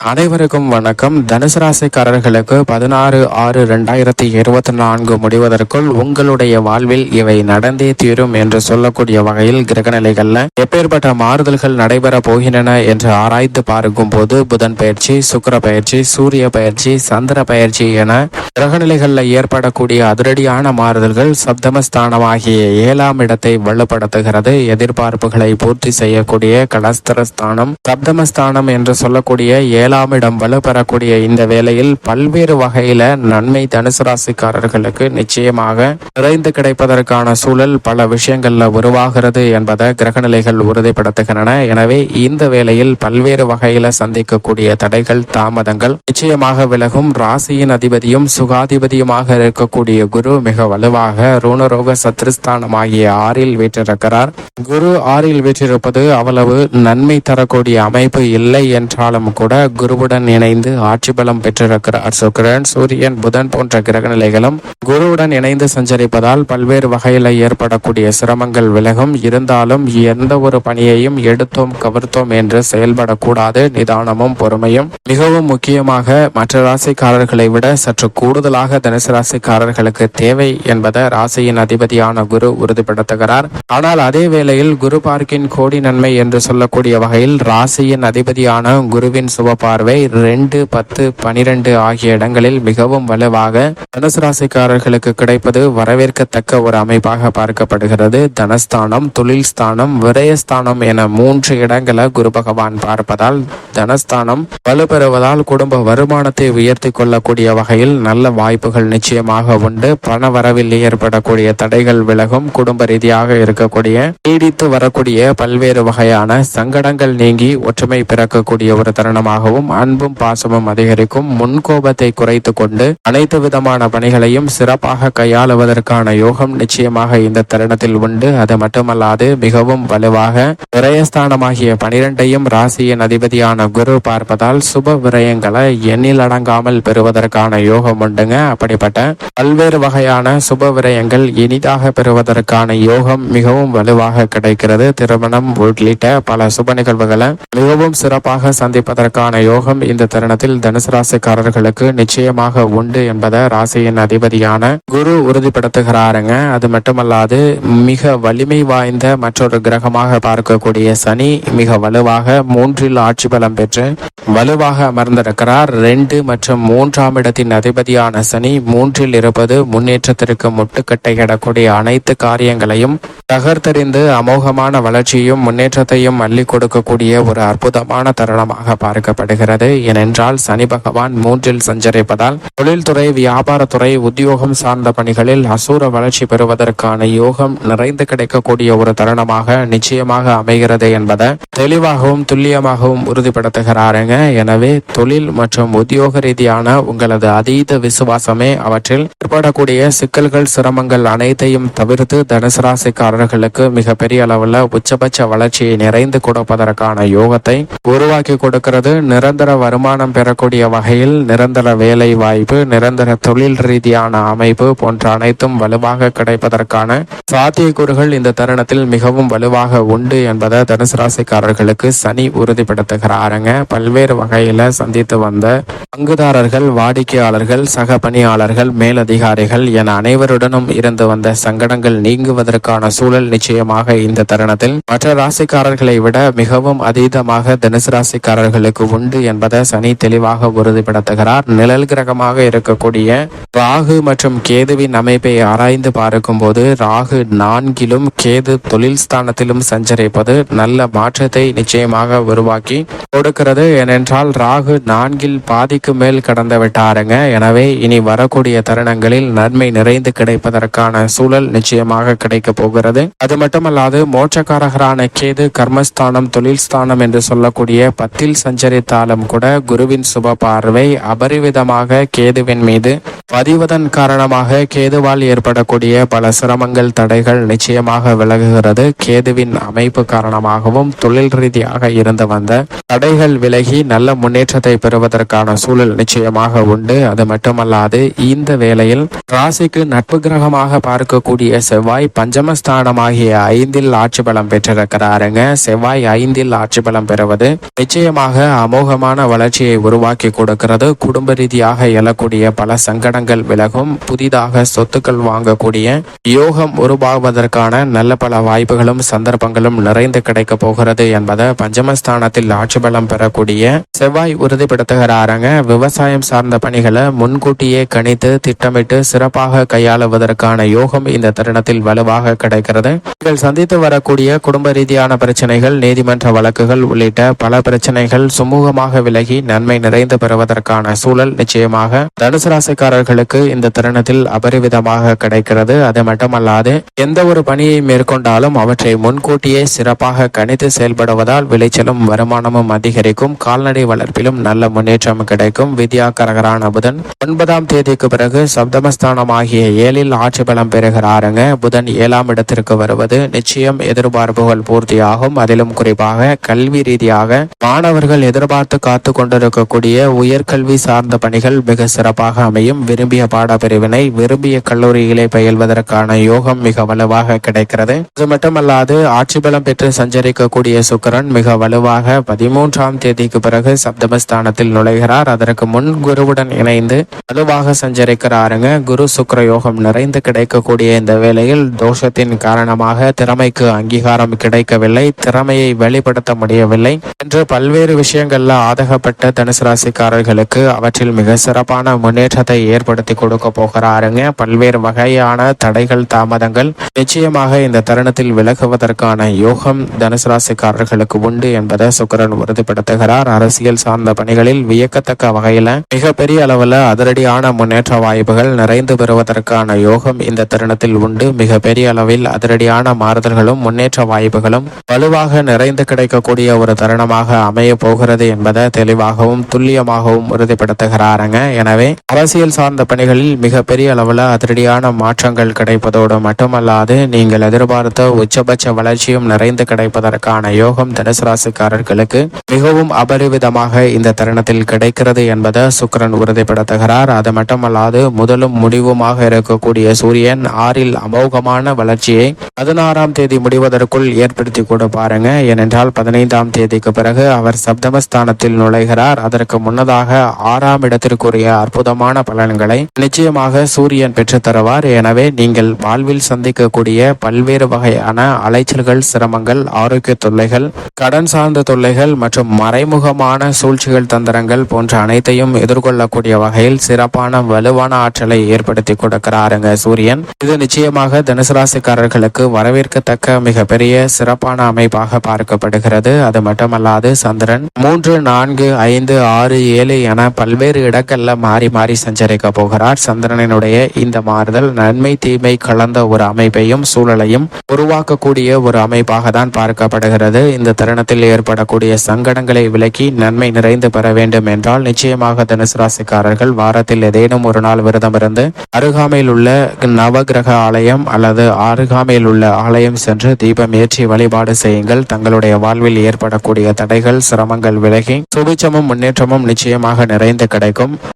அனைவருக்கும் வணக்கம். தனுசு ராசிக்காரர்களுக்கு பதினாறு ஆறு ரெண்டாயிரத்தி இருபத்தி நான்கு முடிவதற்குள் உங்களுடைய வாழ்வில் இவை நடந்தே தீரும் என்று சொல்லக்கூடிய வகையில் கிரகநிலைகள்ல எப்பேற்பட்ட மாறுதல்கள் நடைபெற போகின்றன என்று ஆராய்ந்து பார்க்கும் போது புதன் பயிற்சி சுக்கிர பயிற்சி சூரிய பயிற்சி சந்திர பயிற்சி என கிரகநிலைகள்ல ஏற்படக்கூடிய அதிரடியான மாறுதல்கள் சப்தமஸ்தானமாகிய ஏழாம் இடத்தை வலுப்படுத்துகிறது. எதிர்பார்ப்புகளை பூர்த்தி செய்யக்கூடிய கடஸ்தரஸ்தானம் சப்தமஸ்தானம் என்று சொல்லக்கூடிய ஏழாம் இடம் வலுப்பெறக்கூடிய இந்த வேளையில் பல்வேறு வகையில நன்மை தனுசு ராசிக்காரர்களுக்கு நிச்சயமாக நிறைந்து கிடைப்பதற்கான சூழல் பல விஷயங்கள்ல உருவாகிறது என்பதை கிரகநிலைகள் உறுதிப்படுத்துகின்றன. எனவே இந்த வேளையில் பல்வேறு வகையில சந்திக்கக்கூடிய தடைகள் தாமதங்கள் நிச்சயமாக விலகும். ராசியின் அதிபதியும் சுகாதிபதியுமாக இருக்கக்கூடிய குரு மிக வலுவாக ரூணரோக சத்ருஸ்தானம் ஆகிய ஆறில் வீற்றிருக்கிறார். குரு ஆறில் வீற்றிருப்பது அவ்வளவு நன்மை தரக்கூடிய அமைப்பு இல்லை என்றாலும் கூட குருவுடன் இணைந்து ஆட்சி பலம் பெற்றிருக்கிறார். சுக்கிரன் சூரியன் புதன் போன்ற கிரக நிலைகளும் குருவுடன் இணைந்து சஞ்சரிப்பதால் பல்வேறு வகையில் ஏற்படக்கூடிய சிரமங்கள் விலகும். இருந்தாலும் எந்த ஒரு பணியையும் எடுத்தோம் கவர்த்தோம் என்று செயல்படக்கூடாது. நிதானமும் பொறுமையும். மிகவும் முக்கியமாக மற்ற ராசிக்காரர்களை விட சற்று கூடுதலாக தனுசு ராசிக்காரர்களுக்கு தேவை என்பதை ராசியின் அதிபதியான குரு உறுதிப்படுத்துகிறார். ஆனால் அதே வேளையில் குரு பார்க்கின் கோடி நன்மை என்று சொல்லக்கூடிய வகையில் ராசியின் அதிபதியான குருவின் சுப பார்வை ரெண்டு பத்து பனிரெண்டு ஆகிய இடங்களில் மிகவும் வலுவாக தனுசு அவர்களுக்கு கிடைப்பது வரவேற்கத்தக்க ஒரு அமைப்பாக பார்க்கப்படுகிறது. தனஸ்தானம் தொழில் ஸ்தானம் விரயஸ்தானம் என மூன்று இடங்களை குரு பகவான் பார்ப்பதால் தனஸ்தானம் வலுப்பெறுவதால் குடும்ப வருமானத்தை உயர்த்தி கொள்ளக்கூடிய வகையில் நல்ல வாய்ப்புகள் நிச்சயமாக உண்டு. பண வரவில் ஏற்படக்கூடிய தடைகள் விலகும். குடும்ப ரீதியாக இருக்கக்கூடிய நீடித்து வரக்கூடிய பல்வேறு வகையான சங்கடங்கள் நீங்கி ஒற்றுமை பிறக்கக்கூடிய ஒரு தருணமாகவும் அன்பும் பாசமும் அதிகரிக்கும். முன்கோபத்தை குறைத்து கொண்டு அனைத்து விதமான பணிகளையும் சிறப்பாக கையாளுவதற்கான யோகம் நிச்சயமாக இந்த தருணத்தில் உண்டு. அது மட்டுமல்லாது மிகவும் வலுவாக விரயஸ்தானமாகிய பனிரெண்டையும் ராசியின் அதிபதியான குரு பார்ப்பதால் சுப விரயங்களை எண்ணில் அடங்காமல் பெறுவதற்கான யோகம் உண்டுங்க. அப்படிப்பட்ட பல்வேறு வகையான சுப விரயங்கள் இனிதாக பெறுவதற்கான யோகம் மிகவும் வலுவாக கிடைக்கிறது. திருமணம் உள்ளிட்ட பல சுப நிகழ்வுகளை மிகவும் சிறப்பாக சந்திப்பதற்கான யோகம் இந்த தருணத்தில் தனுசு ராசிக்காரர்களுக்கு நிச்சயமாக உண்டு என்பதை ராசியின் அதிபதியான குரு உறுதிப்படுத்துகிறாருங்க. அது மட்டுமல்லாது மிக வலிமை வாய்ந்த மற்றொரு கிரகமாக பார்க்கக்கூடிய சனி மிக வலுவாக மூன்றில் ஆட்சி பலம் பெற்று வலுவாக அமர்ந்திருக்கிறார். ரெண்டு மற்றும் மூன்றாம் இடத்தின் அதிபதியான சனி மூன்றில் இருப்பது முன்னேற்றத்திற்கு முட்டுக்கட்டையிடக்கூடிய அனைத்து காரியங்களையும் தகர்த்தெறிந்து அமோகமான வளர்ச்சியும் முன்னேற்றத்தையும் அள்ளி கொடுக்கக்கூடிய ஒரு அற்புதமான தருணமாக பார்க்கப்படுகிறது. ஏனென்றால் சனி பகவான் மூன்றில் சஞ்சரிப்பதால் தொழில்துறை வியாபாரத்துறை உத்தியோகம் சார்ந்த பணிகளில் அசூர வளர்ச்சி பெறுவதற்கான யோகம் நிறைந்து கிடைக்கக்கூடிய ஒரு தருணமாக நிச்சயமாக அமைகிறது என்பதை தெளிவாகவும் துல்லியமாகவும் உறுதிப்படுத்துகிறாருங்க. எனவே தொழில் மற்றும் உத்தியோக ரீதியான உங்களது அதீத விசுவாசமே அவற்றில் ஏற்படக்கூடிய சிக்கல்கள் சிரமங்கள் அனைத்தையும் தவிர்த்து தனுசு ராசிக்காரர்களுக்கு மிகப்பெரிய அளவில் உச்சபட்ச வளர்ச்சியை நிறைந்து கொடுப்பதற்கான யோகத்தை உருவாக்கி கொடுக்கிறது. நிரந்தர வருமானம் பெறக்கூடிய வகையில் நிரந்தர வேலை வாய்ப்பு நிரந்தர தொழில் ரீதியான அமைப்பு போன்ற அனைத்தும் வலுவாக கிடைப்பதற்கான சாத்தியக்கூறுகள் இந்த தருணத்தில் மிகவும் வலுவாக உண்டு என்பதை தனுசு ராசிக்காரர்களுக்கு சனி உறுதிப்படுத்துகிறாருங்க. பல்வேறு வகையில் சந்தித்து வந்த பங்குதாரர்கள் வாடிக்கையாளர்கள் சக பணியாளர்கள் மேலதிகாரிகள் என அனைவருடனும் இருந்து வந்த சங்கடங்கள் நீங்குவதற்கான சூழல் நிச்சயமாக இந்த தருணத்தில். மற்ற ராசிக்காரர்களை விட மிகவும் அதீதமாக தனுசு ராசிக்காரர்களுக்கு உண்டு என்பதை சனி தெளிவாக உறுதிப்படுத்துகிறார். நிழல் கிரகமாக இருக்கக்கூடிய ராகு மற்றும் கேதுவின் அமைப்பை ஆராய்ந்து பார்க்கும்போது ராகு நான்கிலும் கேது தொழில் ஸ்தானத்திலும் சஞ்சரிப்பது நல்ல மாற்றத்தை நிச்சயமாக உருவாக்கி கொடுக்கிறது. என ஏனென்றால் ராகு நான்கில் பாதிக்கு மேல் கடந்து விட்டாருங்க. எனவே இனி வரக்கூடிய தருணங்களில் நன்மை நிறைந்து கிடைப்பதற்கான சூழல் நிச்சயமாக கிடைக்க போகிறது. அது மட்டுமல்லாது மோட்சக்காரகரான கேது கர்மஸ்தானம் தொழில் ஸ்தானம் என்று சொல்லக்கூடிய பத்தில் சஞ்சரித்தாலும் கூட குருவின் சுப பார்வை அபரிவிதமாக கேதுவின் மீது பதிவதன் காரணமாக கேதுவால் ஏற்படக்கூடிய பல சிரமங்கள் தடைகள் நிச்சயமாக விலகுகிறது. கேதுவின் அமைப்பு காரணமாகவும் தொழில் ரீதியாக இருந்து வந்த தடைகள் விலகி நல்ல முன்னேற்றத்தை பெறுவதற்கான சூழல் நிச்சயமாக உண்டு. அது மட்டுமல்லாது இந்த வேளையில் ராசிக்கு நட்பு கிரகமாக பார்க்கக்கூடிய செவ்வாய் பஞ்சமஸ்தானமாகிய ஐந்தில் ஆட்சி பலம் பெற்றிருக்கிறாருங்க. செவ்வாய் ஐந்தில் ஆட்சி பலம் பெறுவது நிச்சயமாக அமோகமான வளர்ச்சியை உருவாக்கி கொடுக்கிறது. குடும்ப ரீதியாக எழக்கூடிய பல சங்கடங்கள் விலகும். புதிதாக சொத்துக்கள் வாங்கக்கூடிய யோகம் உருவாவதற்கான நல்ல பல வாய்ப்புகளும் சந்தர்ப்பங்களும் நிறைந்து கிடைக்க போகிறது என்பதை பஞ்சமஸ்தானத்தில் ஆட்சி பலம் பெறக்கூடிய செவ்வாய் உறுதிப்படுத்துகிறாருங்க. விவசாயம் சார்ந்த பணிகளை முன்கூட்டியே கணித்து திட்டமிட்டு சிறப்பாக கையாளுவதற்கான யோகம் இந்த தருணத்தில் வலுவாக கிடைக்கிறது. நீங்கள் சந்தித்து வரக்கூடிய குடும்ப ரீதியான பிரச்சனைகள் நீதிமன்ற வழக்குகள் உள்ளிட்ட பல பிரச்சனைகள் சுமூகமாக விலகி நன்மை நிறைந்து பெறுவதற்கான சூழல் நிச்சயமாக. தனுசு ராசிக்காரர்களுக்கு இந்த தருணத்தில் அபரிவிதமாக கிடைக்கிறது. அது மட்டுமல்லாது எந்த ஒரு பணியை மேற்கொண்டாலும் அவற்றை முன்கூட்டியே சிறப்பாக கணித்து செயல்படுவதால் விளைச்சலும் வருமானமும் அதிகரிக்கும். கால்நடை வளர்ப்பிலும் நல்ல முன்னேற்றம் கிடைக்கும். வித்யாகரகரான புதன் ஒன்பதாம் தேதிக்கு பிறகு சப்தமஸ்தானமாகிய ஏழில் ஆட்சி பலம் பெறுகிறாருங்க. புதன் ஏழாம் இடத்திற்கு வருவது நிச்சயம் எதிர்பார்ப்புகள் பூர்த்தியாகும். அதிலும் குறிப்பாக கல்வி ரீதியாக மாணவர்கள் எதிர்பார்த்து காத்து கொண்டிருக்கக்கூடிய உயர்கல்வி சார்ந்த பணிகள் மிக சிறப்பாக அமையும். விரும்பிய பாடப்பிரிவினை விரும்பிய கல்லூரிகளை பயில்வதற்கான யோகம் மிக வலுவாக கிடைக்கிறது. அது மட்டுமல்லாது ஆட்சி பலம் பெற்று சஞ்சரிக்கக்கூடிய சுக்கரன் மிக வலுவாக பதிமூன்றாம் தேதிக்கு பிறகு சப்தமஸ்தானத்தில் நுழைகிறார். அதற்கு முன் குருவுடன் இணைந்து வலுவாக சஞ்சரிக்கிறாருங்க. குரு சுக்கர யோகம் நிறைந்து கிடைக்கக்கூடிய இந்த வேளையில் தோஷத்தின் காரணமாக திறமைக்கு அங்கீகாரம் கிடைக்கவில்லை. திறமையை வெளிப்படுத்த முடியவில்லை. என்று பல்வேறு விஷயங்கள்ல ஆதகப்பட்ட தனுசு ராசிக்காரர்களுக்கு அவற்றில் மிக சிறப்பான முன்னேற்றத்தை ஏற்ப ஏற்படுத்தி கொடுக்க போகிறாருங்க. பல்வேறு வகையான தடைகள் தாமதங்கள் நிச்சயமாக இந்த தருணத்தில் விலகுவதற்கான யோகம் தனுசு ராசிக்காரர்களுக்கு உண்டு என்பதை சுக்கரன் உறுதிப்படுத்துகிறார். அரசியல் சார்ந்த பணிகளில் வியக்கத்தக்க வகையில மிகப்பெரிய அளவுல அதிரடியான முன்னேற்ற வாய்ப்புகள் நிறைந்து பெறுவதற்கான யோகம் இந்த தருணத்தில் உண்டு. மிகப்பெரிய அளவில் அதிரடியான மாறுதல்களும் முன்னேற்ற வாய்ப்புகளும் வலுவாக நிறைந்து கிடைக்கக்கூடிய ஒரு தருணமாக அமைய போகிறது என்பதை தெளிவாகவும் துல்லியமாகவும் உறுதிப்படுத்துகிறாருங்க. எனவே அரசியல் சார்ந்த பணிகளில் மிகப்பெரிய அளவில் அதிரடியான மாற்றங்கள் கிடைப்பதோடு மட்டுமல்லாது நீங்கள் எதிர்பார்த்த உச்சபட்ச வளர்ச்சியும் நிறைந்து கிடைப்பதற்கான யோகம் தனுசு ராசிக்காரர்களுக்கு மிகவும் அபரிவிதமாக இந்த தருணத்தில் கிடைக்கிறது என்பதை சுக்கிரன் உறுதிப்படுத்துகிறார். அது மட்டுமல்லாது முதலும் முடிவுமாக இருக்கக்கூடிய சூரியன் ஆறில் அமோகமான வளர்ச்சியை பதினாறாம் தேதி முடிவதற்குள் ஏற்படுத்தி கூட பாருங்க. ஏனென்றால் பதினைந்தாம் தேதிக்கு பிறகு அவர் சப்தமஸ்தானத்தில் நுழைகிறார். அதற்கு முன்னதாக ஆறாம் இடத்திற்குரிய அற்புதமான பலன்கள் நிச்சயமாக சூரியன் பெற்று தருவார். எனவே நீங்கள் வாழ்வில் சந்திக்கக்கூடிய பல்வேறு வகையான அலைச்சல்கள் சிரமங்கள் ஆரோக்கிய தொல்லைகள் கடன் சார்ந்த தொல்லைகள் மற்றும் மறைமுகமான சூழ்ச்சிகள் தந்திரங்கள் போன்ற அனைத்தையும் எதிர்கொள்ளக்கூடிய வகையில் சிறப்பான வலுவான ஆற்றலை ஏற்படுத்தி கொடுக்கிறாருங்க சூரியன். இது நிச்சயமாக தனுசு ராசிக்காரர்களுக்கு வரவேற்கத்தக்க மிகப்பெரிய சிறப்பான அமைப்பாக பார்க்கப்படுகிறது. அது மட்டுமல்லாது சந்திரன் மூன்று நான்கு ஐந்து ஆறு ஏழு என பல்வேறு இடங்கள்ல மாறி மாறி சஞ்சரிக்க போகிறார். சந்திரனினுடைய இந்த மாறுதல் நன்மை தீமை கலந்த ஒரு அமைப்பையும் சூழலையும் உருவாக்கக்கூடிய ஒரு அமைப்பாக தான் பார்க்கப்படுகிறது. இந்த தருணத்தில் ஏற்படக்கூடிய சங்கடங்களை விலக்கி நன்மை நிறைந்து பெற வேண்டும் என்றால் நிச்சயமாக தனுசு ராசிக்காரர்கள் வாரத்தில் ஏதேனும் ஒரு நாள் விரதம் இருந்து அருகாமையில் உள்ள நவகிரக ஆலயம் அல்லது அருகாமையில் உள்ள ஆலயம் சென்று தீபம் ஏற்றி வழிபாடு செய்யுங்கள். தங்களுடைய வாழ்வில் ஏற்படக்கூடிய தடைகள் சிரமங்கள் விலகி சுபிச்சமும் முன்னேற்றமும் நிச்சயமாக நிறைந்து கிடைக்கும்.